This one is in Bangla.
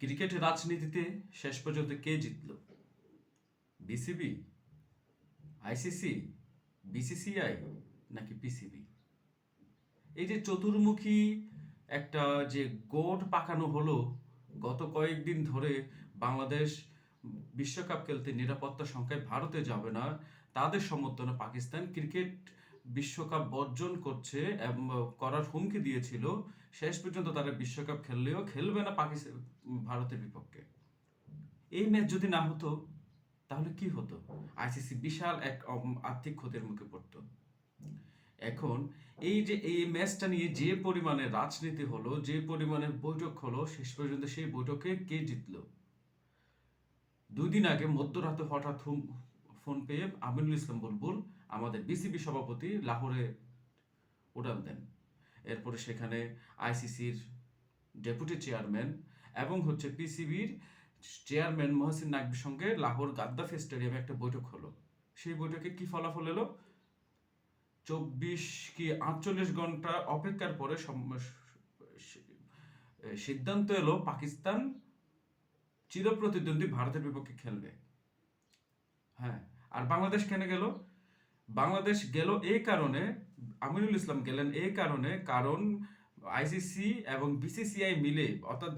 ক্রিকেট রাজনীতিতে শেষ পর্যন্ত কে জিতল? বিসিবি আইসিসি বিসিসিআই নাকি পিসিবি এই যে চতুর্মুখী একটা যে গোট পাকানো হলো, গত কয়েকদিন ধরে বাংলাদেশ বিশ্বকাপ খেলতে নিরাপত্তা সংখ্যায় ভারতে যাবে না, তাদের সমর্থনে পাকিস্তান ক্রিকেট বিশ্বকাপ বর্জন করছে করার হুমকি দিয়েছিল, শেষ পর্যন্ত তারা বিশ্বকাপ খেললেও খেলবে না পাকিস্তান ভারতের বিপক্ষে। এই ম্যাচ যদি না হতো, তাহলে কি হতো? আইসিসি বিশাল এক আর্থিক ক্ষতির মুখে পড়তো। এখন এই যে, এই ম্যাচটা নিয়ে যে পরিমাণে রাজনীতি হলো, যে পরিমাণে বৈঠক হলো, শেষ পর্যন্ত সেই বৈঠকে কে জিতলো? দুই দিন আগে মধ্যরাতে হঠাৎ ফোন পেয়ে আমিনুল ইসলাম বুলবুল আমাদের বিসিবি সভাপতি লাহোরে উড়াল দেন। এরপরে সেখানে আইসিসির ডেপুটি চেয়ারম্যান এবং হচ্ছে পিসিবির চেয়ারম্যান মহসিন নাকবির সঙ্গে লাহোর গাদ্দাফি স্টেডিয়ামে একটা বৈঠক হলো। সেই বৈঠকে কি ফলাফল এলো? চব্বিশ কি আটচল্লিশ ঘণ্টা অপেক্ষার পরে সিদ্ধান্ত এলো পাকিস্তান চিরপ্রতিদ্বন্দ্বী ভারতের বিপক্ষে খেলবে। হ্যাঁ আর বাংলাদেশ কেন গেল? বাংলাদেশ গেল এই কারণে, আমিনুল ইসলাম গেলেন এই কারণে, কারণ আইসিসি এবং বিসিসিআই মিলে, অর্থাৎ